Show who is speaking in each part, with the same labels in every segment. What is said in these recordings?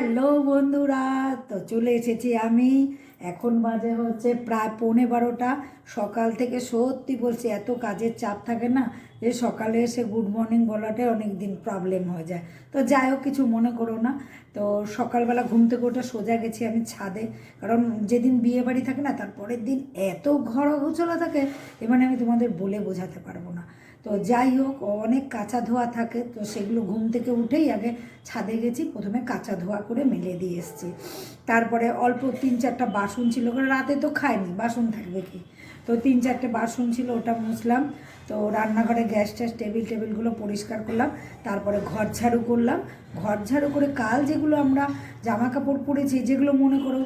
Speaker 1: Hello বন্ধুরা, তো চলে এসেছি আমি। এখন বাজে হচ্ছে প্রায় পৌনে বারোটা। সকাল থেকে সত্যি বলছি, এত কাজের চাপ থাকে না যে সকালে এসে গুড মর্নিং বলাটাই অনেক দিন প্রবলেম হয়ে যায়। তো যাই হোক, কিছু মনে করো না। তো সকালবেলা ঘুম থেকে ওঠে সোজা গেছি আমি ছাদে। কারণ যেদিন বিয়ে বাড়ি থাকে না, তার পরের দিন এত ঘর গোছলা থাকে এবারে আমি তোমাদের বলে বোঝাতে পারব না। তো যাই হোক অনেক কাঁচা ধোয়া থাকে, তো সেগুলো ঘুম থেকে উঠেই আগে ছাদে গেছি, প্রথমে কাঁচা ধোয়া করে মেলে দিয়ে এসেছি। তারপরে অল্প তিন চারটা বাসন ছিল, কারণ রাতে তো খায়নি বাসন থাকবে কি? তো তিন চারটে বাসন ছিল, ওটা মুছলাম, তো রান্নাঘরে গ্যাস ট্যাস, টেবিল টেবিলগুলো পরিষ্কার করলাম, তারপরে ঘর ঝাড়ু করলাম। ঘর ঝাড়ু করে কাল যেগুলো আমরা জামা কাপড় পরেছি, যেগুলো মনে করো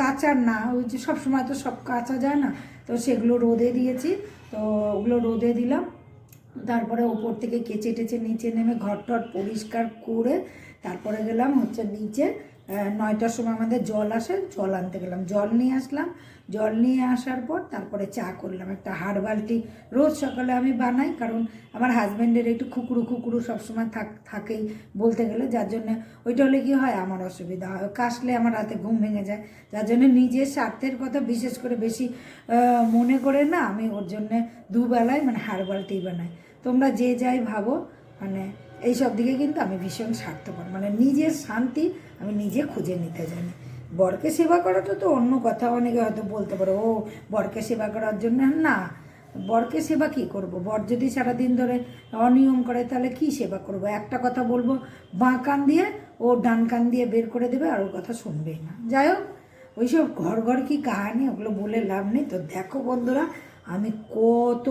Speaker 1: কাঁচার না, ওই যে সবসময় তো সব কাচা যায় না, তো সেগুলো রোদে দিয়েছি, তো ওগুলো রোদে দিলাম তারপরে ওপর থেকে কেচে টেচে নিচে নেমে ঘর টর পরিষ্কার করে তারপরে গেলাম হচ্ছে নিচে নয়টার সময় আমাদের জল আসে, জল আনতে গেলাম। জল নিয়ে আসলাম। জল নিয়ে আসার পর তারপরে চা করলাম। একটা হাড় বালতি রোজ সকালে আমি বানাই, কারণ আমার হাজব্যান্ডের একটু খুকুরু খুকুরু সবসময় থাক, থাকেই বলতে গেলে। যার জন্য ওইটা হলে কী হয়, আমার অসুবিধা হয়। কাশলে আমার রাতে ঘুম ভেঙে যায়। যার জন্য নিজের স্বার্থের কথা বিশেষ করে বেশি মনে করে না আমি ওর জন্যে দুবেলায় মানে হাড় বালতি বানাই। তোমরা যে যাই ভাবো মানে এই সব দিকে কিন্তু আমি ভীষণ স্বার্থপর। মানে নিজের শান্তি আমি নিজে খুঁজে নিতে জানি। বরকে সেবা করাটা তো অন্য কথা। অনেকে হয়তো বলতে পারো, ও, বরকে সেবা করার জন্য না, বরকে সেবা কি করব? বর যদি সারাদিন ধরে অনিয়ম করে, তাহলে কি সেবা করব? একটা কথা বলব, বাঁ কান দিয়ে ও ডান কান দিয়ে বের করে দেবে আর ওর কথা শুনবেই না। যাই হোক, ওইসব ঘর ঘর কি কাহানি, ওগুলো বলে লাভ নেই। তো দেখো বন্ধুরা, আমি কত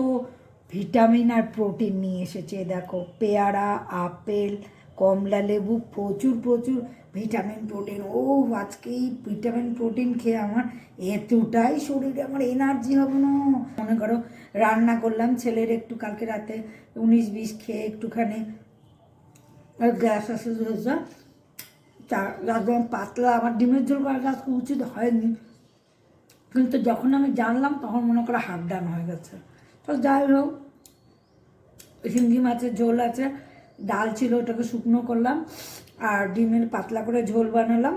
Speaker 1: ভিটামিন আর প্রোটিন নিয়ে এসেছে দেখো, পেয়ারা, আপেল, কমলা লেবু, প্রচুর প্রচুর ভিটামিন প্রোটিন। ও আজকে এই ভিটামিন প্রোটিন খেয়ে আমার এতটাই শরীরে আমার এনার্জি হবে না। মনে করো, রান্না করলাম, ছেলের একটু কালকে রাতে উনিশ বিশ খেয়ে একটুখানি গ্যাস আসে হয়েছে। তা পাতলা আমার ডিমের ঝোল করা আজকে উচিত হয়নি। কিন্তু যখন আমি জানলাম, তখন মনে করো হাফ ডান হয়ে গেছে। তো যাই হোক শিঙ্গি মাছের ঝোল আছে, ডাল ছিল ওটাকে শুকনো করলাম, আর ডিমের পাতলা করে ঝোল বানালাম।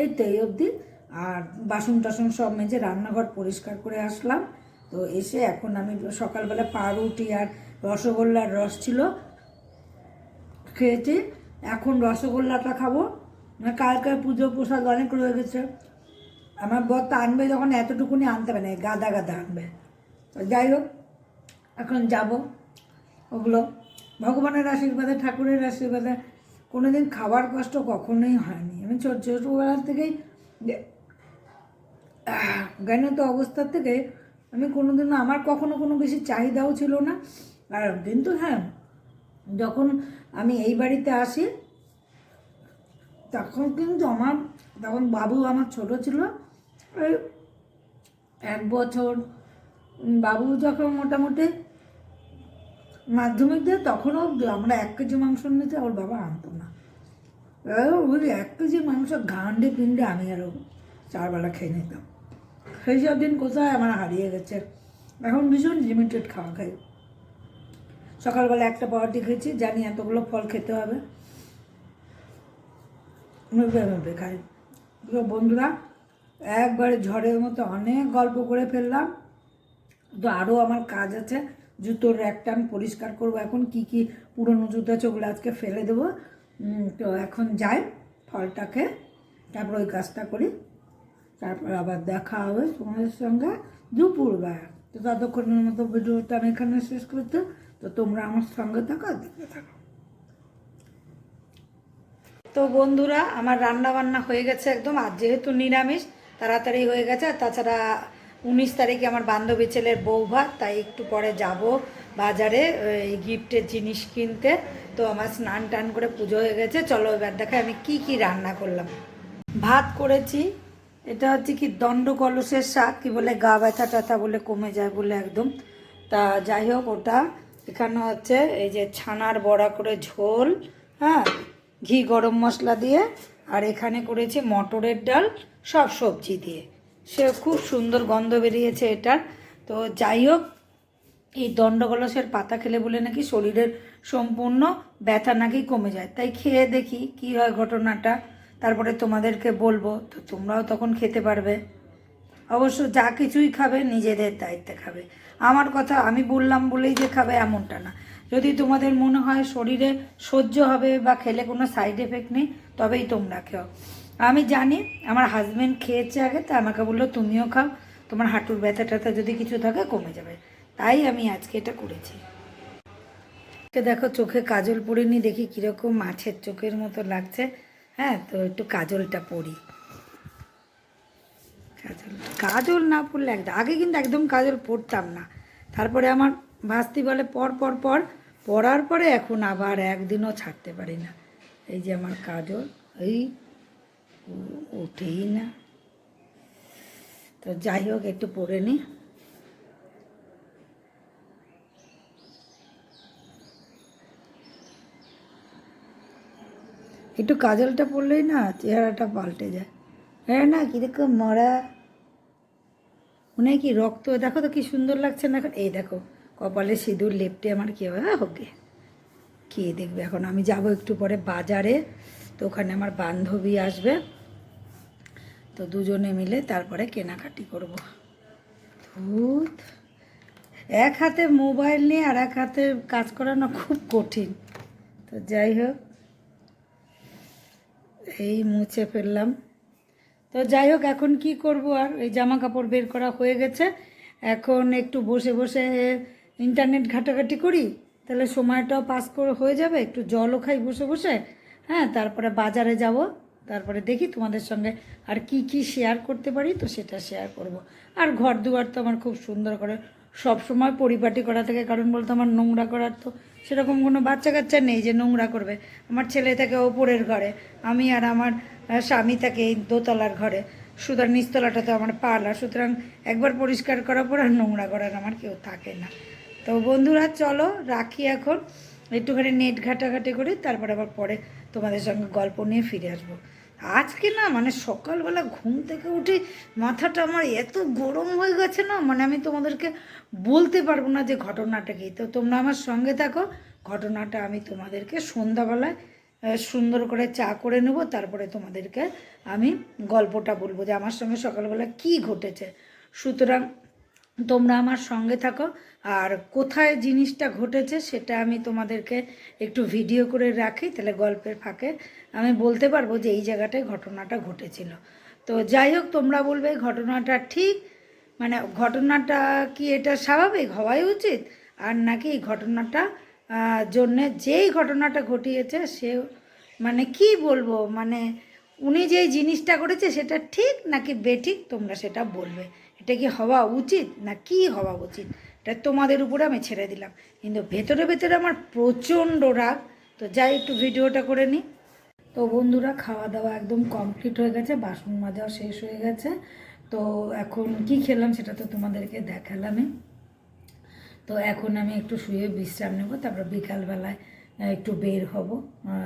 Speaker 1: এই তো এই অবধি, আর বাসন টাসন সব মেজে রান্নাঘর পরিষ্কার করে আসলাম। তো এসে এখন আমি সকালবেলা পাউরুটি আর রসগোল্লার রস ছিল খেয়েছি। এখন রসগোল্লাটা খাব। না কালকে পুজো প্রসাদ অনেক রয়ে গেছে। আমার বর তো আনবে যখন এতটুকুনি আনতে পারে না গাদা গাদা আনবে। তো যাই হোক, এখন যাব। ওগুলো ভগবানের আশীর্বাদে, ঠাকুরের আশীর্বাদে। কোনো দিন খাবার কষ্ট কখনোই হয়নি। আমি ছোট ছোটোবেলা থেকেই জ্ঞানত অবস্থার থেকে আমি কোনোদিনও, আমার কখনো কোনো বেশি চাহিদাও ছিল না। আর কিন্তু হ্যাঁ যখন আমি এই বাড়িতে আসি, তখন কিন্তু আমার, তখন বাবু আমার ছোট ছিল এক বছর। বাবু যখন মোটামুটি মাধ্যমিক দিয়ে তখনও আমরা এক কেজি মাংস নিতে ওর বাবা আনতো না। ওই এক কেজি মাংস ঘান্ডে পিন্ডে আমি আরও চারবেলা খেয়ে নিতাম। সেই সব দিন কোথায় আমার হারিয়ে গেছে। এখন ভীষণ লিমিটেড খাওয়া খাই। সকালবেলা একটা পাওয়াটি খেয়েছি, জানি এতগুলো ফল খেতে হবে। মেপে মেপে খাই। তো বন্ধুরা, একবারে ঝড়ের মতো অনেক গল্প করে ফেললাম। তো আরও আমার কাজ আছে। জুতোর র্যাকটা আমি পরিষ্কার করব। এখন কি কি পুরনো জুতো আছে ওগুলো আজকে ফেলে দেবো। তো এখন যাই ফলটাকে, তারপর ওই কাজটা করি। তারপর আবার দেখা হবে তোমাদের সঙ্গে দুপুরবেলা। তো ততক্ষণের মতো ভিডিওটা আমি এখানে শেষ করতে, তো তোমরা আমার সঙ্গে থাকো দেখতে থাকো। তো বন্ধুরা, আমার রান্না বান্না হয়ে গেছে একদম, আর যেহেতু নিরামিষ, তাড়াতাড়ি হয়ে গেছে, আর তাছাড়া উনিশ তারিখে আমার বান্ধবী ছেলের বউ ভাত, তাই একটু পরে যাব বাজারে, এই গিফটের জিনিস কিনতে। তো আমার স্নান টান করে পুজো হয়ে গেছে, চলো এবার দেখাই আমি কি কি রান্না করলাম। ভাত করেছি, এটা হচ্ছে কি দণ্ড কলসের শাক, কি বলে গা ব্যথা ট্যাথা বলে কমে যায় বলে একদম। তা যাই হোক, ওটা এখানে হচ্ছে এই যে ছানার বড়া করে ঝোল হ্যাঁ ঘি গরম মশলা দিয়ে, আর এখানে করেছি মটরের ডাল, সব সবজি দিয়ে। সে খুব সুন্দর গন্ধ বেরিয়েছে এটার। তো যাই হোক, এই দণ্ডকলসের পাতা খেলে বলে নাকি শরীরের সম্পূর্ণ ব্যথা নাকি কমে যায়। তাই খেয়ে দেখি কি হয় ঘটনাটা, তারপরে তোমাদেরকে বলব। তো তোমরাও তখন খেতে পারবে। অবশ্য যা কিছুই খাবে নিজেদের দায়িত্বে খাবে। আমার কথা আমি বললাম বলেই যে খাবে এমনটা না। যদি তোমাদের মনে হয় শরীরে সহ্য হবে বা খেলে কোনো সাইড এফেক্ট নেই, তবেই তোমরা খেও। আমি জানি, আমার হাজব্যান্ড খেয়েছে আগে, তা আমাকে বলল, তুমিও খাও, তোমার হাঁটুর ব্যথা ট্যাথা যদি কিছু থাকে কমে যাবে। তাই আমি আজকে এটা করেছি। দেখো, চোখে কাজল পরিনি, দেখি কীরকম মাছের চোখের মতো লাগছে। হ্যাঁ তো একটু কাজলটা পরি। কাজল কাজল না পরলে একদম, আগে কিন্তু একদম কাজল পরতাম না। তারপরে আমার ভাস্তি বলে, পর পর পর। পরার পরে এখন আবার একদিনও ছাড়তে পারি না। এই যে আমার কাজল, এই উ- ওঠেই না। তো যাই হোক, একটু পরে নিই একটু কাজলটা পড়লেই না চেহারাটা পাল্টে যায়। হ্যাঁ না, কীরকম মরা। মনে হয় কি রক্ত, দেখো তো কি সুন্দর লাগছে না। এখন এই দেখো, কপালে সিঁদুর লেপটে আমার কী হবে? হোকে কে দেখবে। এখন আমি যাব একটু পরে বাজারে, তো ওখানে আমার বান্ধবী আসবে। তো দুজনে মিলে তারপরে কেনাকাটি করব। ধুত। এক হাতে মোবাইল নিয়ে আর এক হাতে কাজ করানো খুব কঠিন। তো যাই হোক, এই মুছে ফেললাম। তো যাই হোক, এখন কি করব আর? এই জামা কাপড় বের করা হয়ে গেছে। এখন একটু বসে বসে ইন্টারনেট ঘাটাঘাটি করি, তাহলে সময়টাও পাস করে হয়ে যাবে। একটু জলও খাই বসে বসে। হ্যাঁ তারপরে বাজারে যাব। তারপরে দেখি তোমাদের সঙ্গে আর কি কি শেয়ার করতে পারি, তো সেটা শেয়ার করব। আর ঘর দুয়ার তো আমার খুব সুন্দর করে সব সময় পরিপাটি করা থাকে, কারণ বলতো আমার নোংরা করার তো সেরকম কোনো বাচ্চা কাচ্চা নেই যে নোংরা করবে। আমার ছেলে থাকে ওপরের ঘরে, আমি আর আমার স্বামী থাকে এই দোতলার ঘরে। সুতরাং নিচতলাটা তো আমার পার্লার সুতরাং একবার পরিষ্কার করার পর আর নোংরা করার আমার কেউ থাকে না। তো বন্ধুরা, চলো রাখি এখন। একটুখানি নেট ঘাটাঘাটি করি, তারপর আবার পরে তোমাদের সঙ্গে গল্প নিয়ে ফিরে আসব। আজকে না মানে সকালবেলা ঘুম থেকে উঠে মাথাটা আমার এত গরম হয়ে গেছে না মানে আমি তোমাদেরকে বলতে পারব না যে ঘটনাটা কী। তো তোমরা আমার সঙ্গে থাকো, ঘটনাটা আমি তোমাদেরকে সন্ধ্যাবেলায় সুন্দর করে চা করে নেব, তারপরে তোমাদেরকে আমি গল্পটা বলব যে আমার সঙ্গে সকালবেলা কি ঘটেছে। সুতরাং তোমরা আমার সঙ্গে থাকো আর কোথায় জিনিসটা ঘটেছে সেটা আমি তোমাদেরকে একটু ভিডিও করে রাখি, তাহলে গল্পের ফাঁকে আমি বলতে পারব যে এই জায়গাটায় ঘটনাটা ঘটেছিল। তো যাই হোক, তোমরা বলবে ঘটনাটা ঠিক? মানে ঘটনাটা কি এটা স্বাভাবিক হওয়াই উচিত? আর নাকি এই ঘটনাটা জন্যে যেই ঘটনাটা ঘটিয়েছে সে মানে কি বলব? মানে উনি যেই জিনিসটা করেছে সেটা ঠিক নাকি বেঠিক? তোমরা সেটা বলবে। এটা কি হওয়া উচিত না কি হওয়া উচিত? এটা তোমাদের উপরে আমি ছেড়ে দিলাম। কিন্তু ভেতরে ভেতরে আমার প্রচণ্ড রাগ। তো যাই, একটু ভিডিওটা করে নিই তো বন্ধুরা খাওয়া দাওয়া একদম কমপ্লিট হয়ে গেছে, বাসন মাজাও শেষ হয়ে গেছে। তো এখন কি খেলাম সেটা তো তোমাদেরকে দেখালামই। তো এখন আমি একটু শুয়ে বিশ্রাম নেব, তারপর বিকালবেলায় একটু বের হব।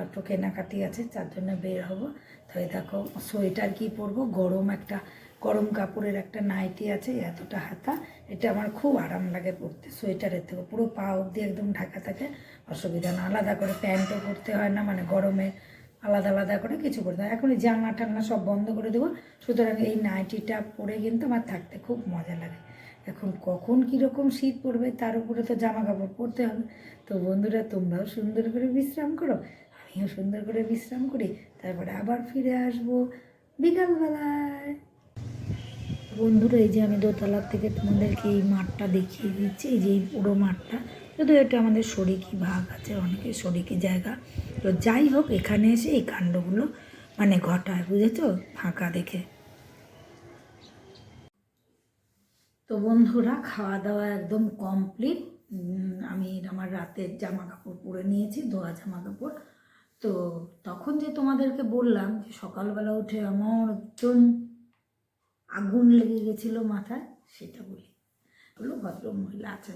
Speaker 1: একটু কেনাকাটি আছে, তার জন্য বের হব। তো এই দেখো সোয়েটার কি পরবো? গরম একটা কাপড়ের একটা নাইটি আছে, এতটা হাতা, এটা আমার খুব আরাম লাগে পরতে, সোয়েটারের থেকে। পুরো পা অবধি একদম ঢাকা থাকে, অসুবিধা না। আলাদা করে প্যান্টও পরতে হয় না মানে গরমে আলাদা আলাদা করে কিছু করতে হয় এখন জানলা টান্না সব বন্ধ করে দেবো। সুতরাং এই নাইটিটা পরে কিন্তু আমার থাকতে খুব মজা লাগে। এখন কখন কীরকম শীত পড়বে তার উপরে তো জামা কাপড় পরতে হবে। তো বন্ধুরা, তোমরাও সুন্দর করে বিশ্রাম করো, আমিও সুন্দর করে বিশ্রাম করি। তারপরে আবার ফিরে আসব বিকালবেলায়। বন্ধুরা, এই যে আমি দোতলার থেকে তোমাদেরকে এই মাঠটা দেখিয়ে দিচ্ছি, এই যে এই পুরো মাঠটা। যদিও এটা আমাদের শরিকি ভাগ আছে, অনেকে শরিকি জায়গা। তো যাই হোক, এখানে এসে এই কাণ্ডগুলো মানে ঘটায়, বুঝেছ? ফাঁকা দেখে। তো বন্ধুরা খাওয়া দাওয়া একদম কমপ্লিট। আমি আমার রাতের জামা কাপড় পরে নিয়েছি, ধোয়া জামা কাপড় তো তখন যে তোমাদেরকে বললাম যে সকালবেলা উঠে আমার একদম আগুন লেগে গেছিল মাথায়, সেটা বলি। হলো ভদ্র মহিলা আছে।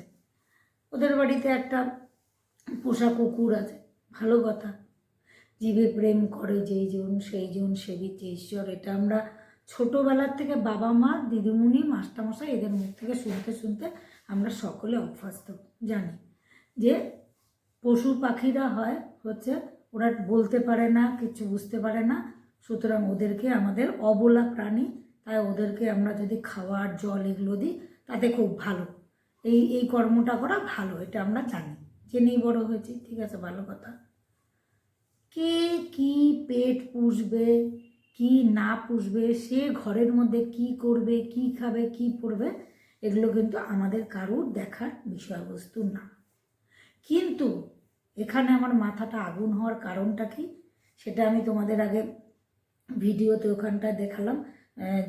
Speaker 1: ওদের বাড়িতে একটা পোষা কুকুর আছে, ভালো কথা। জীবে প্রেম করে যেই জন, সেই জন সেবিতে, ঈশ্বর। এটা আমরা ছোটোবেলার থেকে বাবা মা, দিদিমণি, মাস্টারমশাই এদের মুখ থেকে শুনতে শুনতে আমরা সকলে অভ্যস্ত, জানি। যে পশু পাখিরা হয়, হচ্ছে ওরা বলতে পারে না, কিছু বুঝতে পারে না। সুতরাং ওদেরকে আমাদের অবলা প্রাণী তাই ওদেরকে আমরা যদি খাবার, জল এগুলো দিই, তাতে খুব ভালো। এই এই কর্মটা করা ভালো, এটা আমরা জানি। জেনেই বড় হয়েছি, ঠিক আছে, ভালো কথা। কে কি পেট পুষবে, কি না পুষবে, সে ঘরের মধ্যে কি করবে, কি খাবে, কি পড়বে, এগুলো কিন্তু আমাদের কারুর দেখার বিষয়বস্তু না। কিন্তু এখানে আমার মাথাটা আগুন হওয়ার কারণটা কি, সেটা আমি তোমাদের আগে ভিডিওতে ওখানটায় দেখালাম।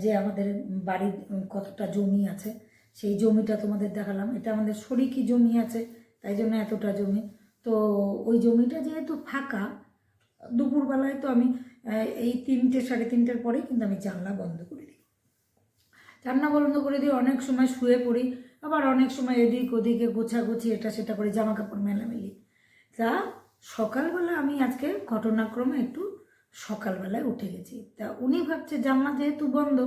Speaker 1: যে আমাদের বাড়ির কতটা জমি আছে, সেই জমিটা তোমাদের দেখালাম। এটা আমাদের শরিকি জমি আছে, তাই জন্য এতটা জমি। তো ওই জমিটা যেহেতু ফাঁকা, দুপুরবেলায় তো আমি এই তিনটে, সাড়ে তিনটের পরেই কিন্তু আমি জানলা বন্ধ করে দিই। রান্না বন্ধ করে দিয়ে অনেক সময় শুয়ে পড়ি, আবার অনেক সময় এদিক ওদিকে গোছাগুছি, এটা সেটা করে জামা কাপড় মেলামেলি। তা সকালবেলা আমি আজকে ঘটনাক্রমে একটু সকালবেলায় উঠে গেছি। তা উনি ভাবছে, জানলা যেহেতু বন্ধ,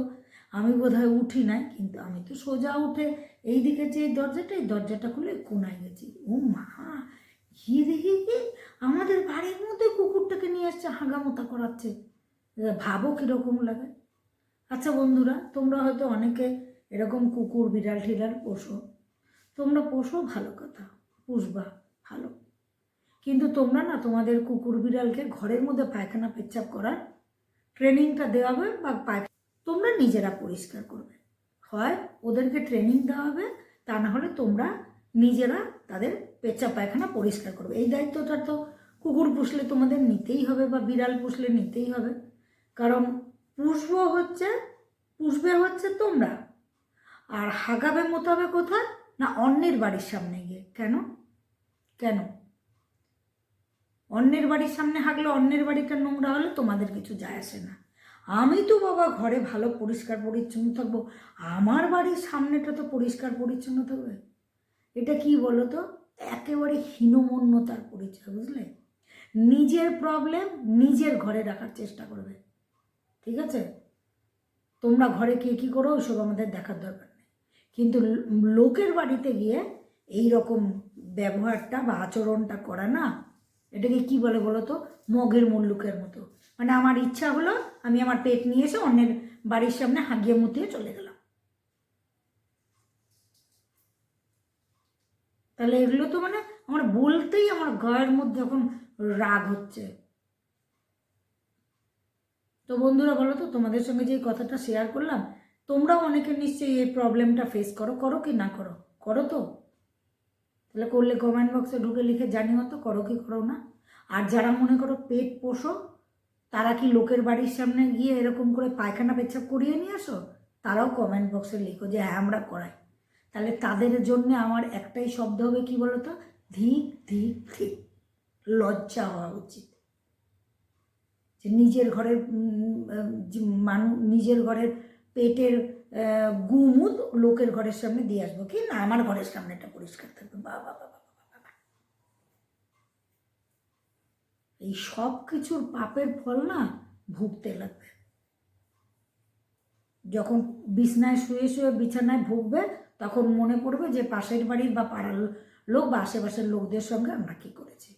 Speaker 1: আমি বোধহয় উঠি নাই, কিন্তু আমি তো সোজা উঠে এই দিকে যে দরজাটা, এই দরজাটা খুলে কোনায় গেছি। ও মা গিয়ে দেখি আমাদের বাড়ির মধ্যে কুকুরটাকে নিয়ে আসছে, হাগামোতা করাচ্ছে। ভাবো কীরকম লাগে। আচ্ছা বন্ধুরা, তোমরা হয়তো অনেকে এরকম কুকুর, বিড়াল, টিড়াল পোষো। তোমরা পোষো, ভালো কথা। পুষবা, ভালো। কিন্তু তোমরা না তোমাদের কুকুর বিড়ালকে ঘরের মধ্যে পায়খানা পেচ্ছাপ করার ট্রেনিংটা দেওয়া হবে বা পায়খানা তোমরা নিজেরা পরিষ্কার করবে। হয় ওদেরকে ট্রেনিং দেওয়া হবে, তা না হলে তোমরা নিজেরা তাদের পেচ্ছাপ পায়খানা পরিষ্কার করবে। এই দায়িত্বটা তো কুকুর পুষলে তোমাদের নিতেই হবে বা বিড়াল পুষলে নিতেই হবে। কারণ পুষব হচ্ছে, পুষবে হচ্ছে তোমরা। আর হাগাবে মতো হবে কোথায়? না অন্যের বাড়ির সামনে গিয়ে। কেন? কেন? অন্যের বাড়ির সামনে হাগলে, অন্যের বাড়িটা নোংরা হলে? তোমাদের কিছু যায় আসে না। আমি তো বাবা ঘরে ভালো পরিষ্কার পরিচ্ছন্ন থাকব। আমার বাড়ির সামনেটা তো পরিষ্কার পরিচ্ছন্ন থাকবে। এটা কি বলো তো একেবারে হীনমন্যতার পরিচয়, বুঝলে? নিজের প্রবলেম নিজের ঘরে রাখার চেষ্টা করবে। ঠিক আছে? তোমরা ঘরে কে কী করো ওইসব আমাদের দেখার দরকার নেই। কিন্তু লোকের বাড়িতে গিয়ে এই রকম ব্যবহারটা বা আচরণটা করা না এটাকে কি বলে বলো তো মগের মুল্লুকের মতো। মানে আমার ইচ্ছা হলো আমি আমার পেট নিয়ে এসে অন্যের বাড়ির সামনে হাগিয়ে মুতিয়ে চলে গেলাম। তাহলে এগুলো তো মানে আমার বলতেই আমার গায়ের মধ্যে এখন রাগ হচ্ছে। তো বন্ধুরা বলো তো, তোমাদের সঙ্গে যে কথাটা শেয়ার করলাম, তোমরাও অনেকে নিশ্চয়ই এই প্রবলেমটা ফেস করো করো কি না করো? করো তো? তাহলে করলে কমেন্ট বক্সে ঢুকে লিখে জানিও তো করো কি করো না। আর যারা মনে করো পেট পোষো তারা কি লোকের বাড়ির সামনে গিয়ে এরকম করে পায়খানা পেচ্ছাপ করিয়ে নিয়ে আসো? তারাও কমেন্ট বক্সে লিখো যে হ্যাঁ আমরা করাই। তাহলে তাদের জন্য আমার একটাই শব্দ হবে কি বলো তো ধিক ধিক ধিক। লজ্জা হওয়া উচিত। যে নিজের ঘরের উম, আহ, যে মানু নিজের ঘরের পেটের গুমুদ লোকের ঘরের সামনে দিয়ে আসব, কি? না, আমার ঘরের সামনে সামনেটা পরিষ্কার থাকবে। বাবা বাবা এই সব কিছুর পাপের ফল না ভুগতে লাগবে। যখন বিছনায় শুয়ে শুয়ে বিছানায় ভুগবে, তখন মনে পড়বে যে পাশের বাড়ির বা পাড়ার লোক বা আশেপাশের লোকদের সঙ্গে আমরা কী করেছি।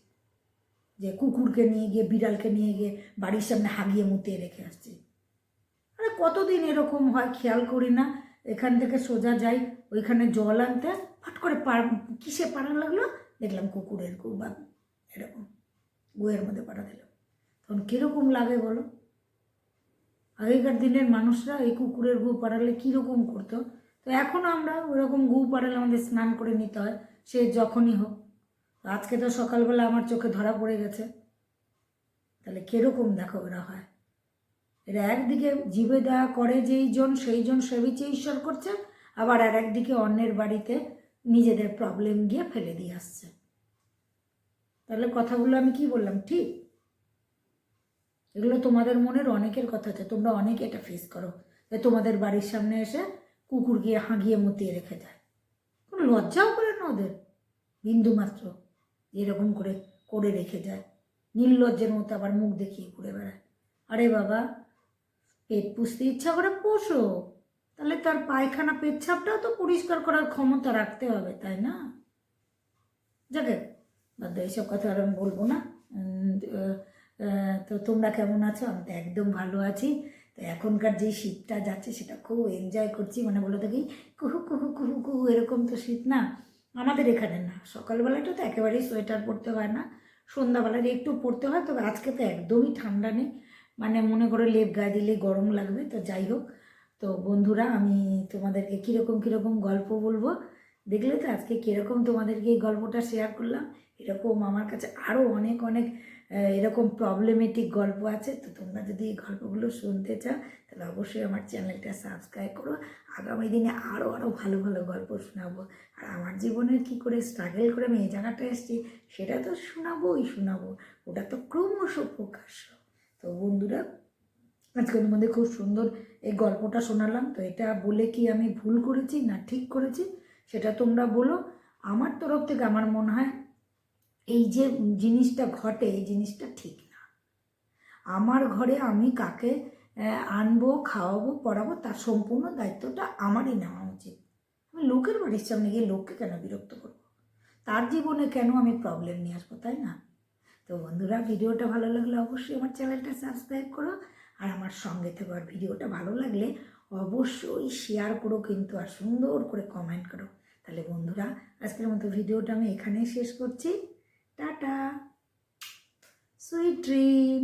Speaker 1: যে কুকুরকে নিয়ে গিয়ে, বিড়ালকে নিয়ে গিয়ে বাড়ির সামনে হাগিয়ে মুতিয়ে রেখে আসছি। কতদিন এরকম হয় খেয়াল করি না। এখান থেকে সোজা যাই, ওইখানে জল আনতে, ফাট করে পার, কিসে পাড়া লাগল? দেখলাম কুকুরের গু, বা এরকম গুয়ের মধ্যে পাড়া দিলাম তখন কীরকম লাগে বলো? আগেকার দিনের মানুষরা এই কুকুরের গু পাড়ালে কীরকম করতো? তো এখন আমরা ওরকম গু পাড়ালে আমাদের স্নান করে নিতে হয়, সে যখনই হোক। আজকে তো সকালবেলা আমার চোখে ধরা পড়ে গেছে। তাহলে কীরকম দেখো ওরা হয়? এরা একদিকে জীবে দেওয়া করে যেই জন, সেই জন সেবিচে ঈশ্বর করছে আবার আর একদিকে অন্যের বাড়িতে নিজেদের প্রবলেম গিয়ে ফেলে দিয়ে আসছে। তাহলে কথাগুলো আমি কি বললাম? ঠিক? এগুলো তোমাদের মনের অনেকের কথা আছে তোমরা অনেকে এটা ফেস করো, যে তোমাদের বাড়ির সামনে এসে কুকুর গিয়ে হাঁকিয়ে মুতিয়ে রেখে যায়। কোনো লজ্জাও করে না ওদের। বিন্দু মাত্র এরকম করে করে রেখে যায়। নির্লজ্জের মতো আবার মুখ দেখিয়ে ঘুরে বেড়ায়। আরে বাবা পেট পুষতে ইচ্ছা করে পোষো। তাহলে তার পায়খানা পেচ্ছাপটাও তো পরিষ্কার করার ক্ষমতা রাখতে হবে, তাই না? যাকে বাদ এইসব কথা আর আমি বলব না। তো তোমরা কেমন আছো? আমি তো একদম ভালো আছি। তো এখনকার যে শীতটা যাচ্ছে, সেটা খুব এনজয় করছি। মানে বলে থাকি, কুহু কুহু কুহু কুহু, এরকম তো শীত না। আমাদের এখানে না সকালবেলাটা তো একেবারেই সোয়েটার পরতে হয় না। সন্ধ্যাবেলায় একটু পরতে হয়, তবে আজকে তো একদমই ঠান্ডা নেই। মানে মনে করে লেপ গায়ে দিলে গরম লাগবে, তো যাই হোক। তো বন্ধুরা, আমি তোমাদেরকে কীরকম কীরকম গল্প বলব দেখলে তো আজকে কীরকম তোমাদেরকে এই গল্পটা শেয়ার করলাম। এরকম আমার কাছে আরও অনেক অনেক এরকম প্রবলেমেটিক গল্প আছে। তো তোমরা যদি এই গল্পগুলো শুনতে চাও, তাহলে অবশ্যই আমার চ্যানেলটা সাবস্ক্রাইব করো। আগামী দিনে আরও আরও ভালো ভালো গল্প শোনাবো। আর আমার জীবনের কি করে স্ট্রাগল করে আমি এই জায়গাটা এসেছি, সেটা তো শোনাবোই শোনাবো। ওটা তো ক্রমশ প্রকাশ্য। তো বন্ধুরা, আজকে তোমাদের খুব সুন্দর এই গল্পটা শোনালাম। তো এটা বলে কি আমি ভুল করেছি না ঠিক করেছি, সেটা তোমরা বলো। আমার তরফ থেকে আমার মনে হয় এই যে জিনিসটা ঘটে, এই জিনিসটা ঠিক না। আমার ঘরে আমি কাকে আনব, খাওয়াবো, পড়াবো, তার সম্পূর্ণ দায়িত্বটা আমারই নেওয়া উচিত। আমি লোকের বাড়ির সামনে গিয়ে লোককে কেন বিরক্ত করব? তার জীবনে কেন আমি প্রবলেম নিয়ে আসব, তাই না? তো বন্ধুরা, ভিডিওটা ভালো লাগলে অবশ্যই আমার চ্যানেলটা সাবস্ক্রাইব করো আর আমার সঙ্গে থেকে। আর ভিডিওটা ভালো লাগলে অবশ্যই শেয়ার করো কিন্তু আর সুন্দর করে কমেন্ট করো। তাহলে বন্ধুরা, আজকের মতো ভিডিওটা আমি এখানেই শেষ করছি। টাটা। Sweet dream